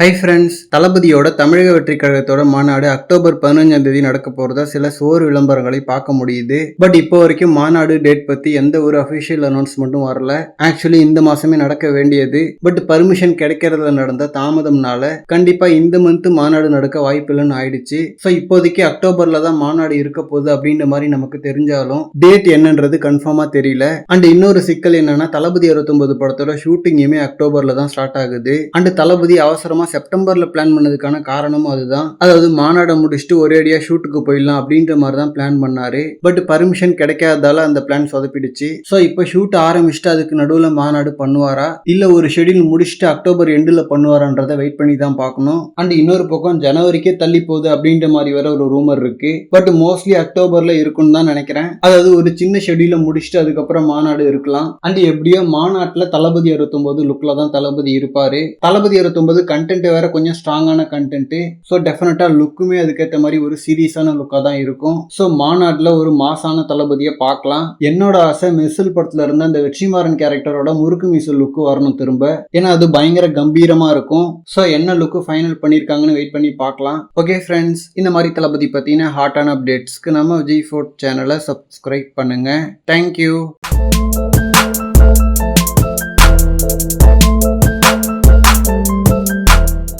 Hi friends தளபதியோட தமிழக வெற்றி கழகத்தோட மாநாடு அக்டோபர் பதினஞ்சாம் தேதி நடக்க போறதா சில சோறு விளம்பரங்களை பார்க்க முடியுது. பட் இப்போ வரைக்கும் மாநாடு டேட் பத்தி எந்த ஒரு அஃபிஷியல் அனௌன்ஸ்மெண்ட்டும் வரல. ஆக்சுவலி இந்த மாசமே நடக்க வேண்டியது. பட் பர்மிஷன் கிடைக்கிறதுல நடந்த தாமதம்னால கண்டிப்பா இந்த மந்த் மாநாடு நடக்க வாய்ப்பில்லைன்னு ஆயிடுச்சு. ஸோ இப்போதைக்கு அக்டோபர்ல தான் மாநாடு இருக்க போகுது அப்படின்ற மாதிரி நமக்கு தெரிஞ்சாலும் டேட் என்னன்றது கன்ஃபார்மா தெரியல. அண்ட் இன்னொரு சிக்கல் என்னன்னா தளபதி அறுபத்தொன்பது படத்தோட ஷூட்டிங்குமே அக்டோபர்ல தான் ஸ்டார்ட் ஆகுது. அண்ட் தளபதி அவசரமா செப்டம்பர்ல பிளான் பண்ணதுக்கான காரணமும் அதுதான். அதாவது மாநாடை முடிச்சுட்டு ஒரேடியா ஷூட்டுக்கு போயிடலாம் அப்படின்ற மாதிரி தான் பிளான் பண்ணாரு. பட் பர்மிஷன் கிடைக்காததால அந்த பிளான் சொதப்பிடுச்சு. ஸோ இப்போ ஷூட் ஆரம்பிச்சுட்டு அதுக்கு நடுவில் மாநாடு பண்ணுவாரா? இல்ல ஒரு ஷெடியூல் முடிச்சுட்டு அக்டோபர் எண்டில் பண்ணுவாரான்றதை வெயிட் பண்ணி தான் பார்க்கணும். அண்ட் இன்னொரு பக்கம் ஜனவரிக்கே தள்ளி போகுது அப்படின்ற மாதிரி வர ஒரு ரூமர் இருக்கு. பட் மோஸ்ட்லி அக்டோபர்ல இருக்கும்னு தான் நினைக்கிறேன். அதாவது ஒரு சின்ன ஷெடியூல முடிச்சுட்டு அதுக்கப்புறம் மாநாடு இருக்கலாம். அண்ட் எப்படியோ மாநாட்டில் தளபதி அறுபத்தொன்பது லுக்ல தான் தளபதி இருப்பாரு. தளபதி அறுபத்தொன்பது கண்டென்ட் வேற கொஞ்சம் ஸ்ட்ராங்கான கண்டென்ட் ஸோ டெஃபினட்டாக லுக்குமே அதுக்கேற்ற மாதிரி ஒரு சீரியஸான லுக்காக தான் இருக்கும். ஸோ மாநாட்டில் ஒரு மாசான தளபதியை பார்க்கலாம். என்னோட ஆசை மிசில் படத்தில் இருந்த அந்த வெற்றிமாறன் கேரக்டரோட முறுக்கு மிசில் லுக்கு வரணும் திரும்ப. ஏன்னா அது பயங்கர கம்பீரமாக இருக்கும். ஸோ என்ன லுக்கு ஃபைனல் பண்ணியிருக்காங்கன்னு வெயிட் பண்ணி பார்க்கலாம். ஓகே ஃப்ரெண்ட்ஸ் இந்த மாதிரி தளபதி பற்றின ஹாட்டான அப்டேட்ஸ்க்கு நம்ம விஜய் ஃபோர்ட் சேனலை சப்ஸ்கிரைப் பண்ணுங்கள் தேங்க்யூ